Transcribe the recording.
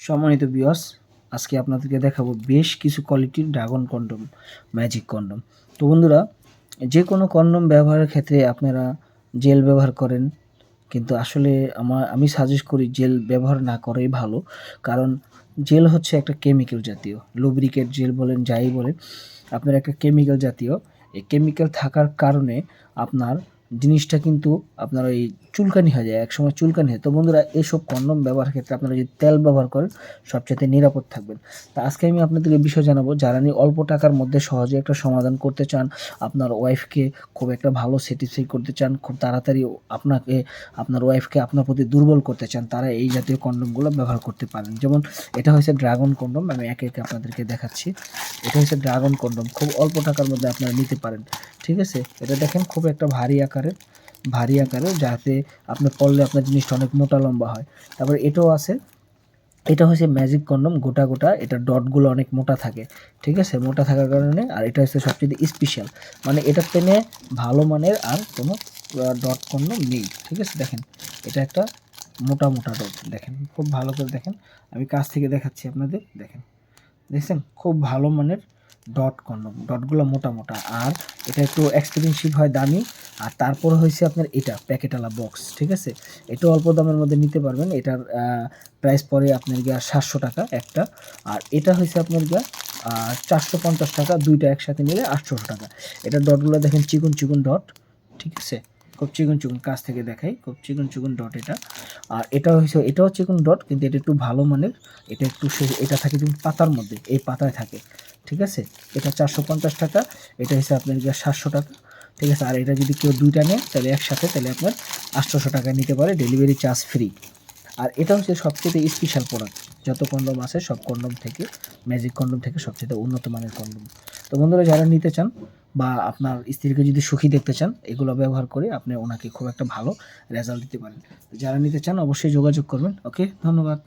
সম্মানিত বিয়স আজকে আপনাদেরকে দেখাবো বেশ কিছু কোয়ালিটির ড্রাগন কন্ডম ম্যাজিক কন্ডম তো বন্ধুরা যে কোনো কন্ডম ব্যবহারের ক্ষেত্রে আপনারা জেল ব্যবহার করেন, কিন্তু আসলে আমার, আমি সাজেস্ট করি জেল ব্যবহার না করাই ভালো, কারণ জেল হচ্ছে একটা কেমিক্যাল জাতীয় লুব্রিকেট জেল বলেন, যাই বলেন, আপনার একটা কেমিক্যাল জাতীয়, এই কেমিক্যাল থাকার কারণে আপনার জিনিসটা কিন্তু আপনার ওই চুলকানি হয়ে যায়, একসময় চুলকানি হয় তো বন্ধুরা এইসব কন্ডম ব্যবহারের ক্ষেত্রে আপনারা যদি তেল ব্যবহার করেন সবচেয়ে নিরাপদ থাকবেন। তা আজকে আমি আপনাদের এই বিষয় জানাব, যারা নিয়ে অল্প টাকার মধ্যে সহজে একটা সমাধান করতে চান, আপনার ওয়াইফকে খুব একটা ভালো স্যাটিসফাই করতে চান, খুব তাড়াতাড়ি আপনাকে, আপনার ওয়াইফকে আপনার প্রতি দুর্বল করতে চান, তারা এই জাতীয় কন্ডমগুলো ব্যবহার করতে পারেন। যেমন, এটা হচ্ছে ড্রাগন কন্ডম, আমি একে একে আপনাদেরকে দেখাচ্ছি। এটা হচ্ছে ড্রাগন কন্ডম, খুব অল্প টাকার মধ্যে আপনারা নিতে পারেন। ঠিক আছে? এটা দেখেন খুব একটা ভারী আকারের ভারী আকারের, যাতে আপনি পড়লে আপনার জিনিসটা অনেক মোটা লম্বা হয়। তারপর এটাও আছে। এটা হচ্ছে ম্যাজিক কন্ডম গোটা গোটা। এটা ডটগুলো অনেক মোটা থাকে, ঠিক আছে? মোটা থাকার কারণে। আর এটা হচ্ছে সবচেয়ে স্পেশাল মানে এটার তেনে ভালো মানের আর কোনো ডট কন্ডম নেই, ঠিক আছে? দেখেন, এটা একটা মোটা মোটা ডট দেখেন, খুব ভালো করে দেখেন। আমি কাছ থেকে দেখাচ্ছি আপনাদের। দেখেন, দেখছেন? খুব ভালো মানের ডট কন্ডম ডটগুলো মোটা মোটা। আর এটা একটু এক্সপেন্সিভ হয়, দামি। আর তারপর হয়েছে আপনার এটা প্যাকেটালা বক্স ঠিক আছে? এটা অল্প দামের মধ্যে নিতে পারবেন। এটার প্রাইস পরে আপনার গিয়া সাতশো টাকা একটা। আর এটা হয়েছে আপনার গিয়া চারশো পঞ্চাশ টাকা, দুইটা একসাথে নিলে আটশোশো টাকা। এটা ডটগুলো দেখেন চিকন চিকন ডট ঠিক আছে? খুব চিকন চিকন, কাছ থেকে দেখাই। খুব চিকন চিকন ডট এটা। আর এটা হচ্ছে এটাও চিকন ডট কিন্তু এটা একটু ভালো মানের। এটা একটু এটা থাকে পাতার মধ্যে, এই পাতায় থাকে। ঠিক আছে? এটা চারশো পঞ্চাশ টাকা, এটা হচ্ছে আপনার গিয়ে সাতশো টাকা, ঠিক আছে? আর এটা যদি কেউ দুইটা নেয়, তাহলে একসাথে তাহলে আপনার আটশোশো টাকা নিতে পারে ডেলিভারি চার্জ ফ্রি আর এটা হচ্ছে সবচেয়ে স্পেশাল প্রোডাক্ট যত কন্ডম আছে সব কন্ডম থেকে ম্যাজিক কন্ডম থেকে সবচেয়ে উন্নত মানের কন্ডম তো বন্ধুরা, যারা নিতে চান বা আপনার স্ত্রীকে যদি সুখী দেখতে চান, এগুলো ব্যবহার করে আপনি ওনাকে খুব একটা ভালো রেজাল্ট দিতে পারেন। যারা নিতে চান, অবশ্যই যোগাযোগ করবেন ওকে ধন্যবাদ।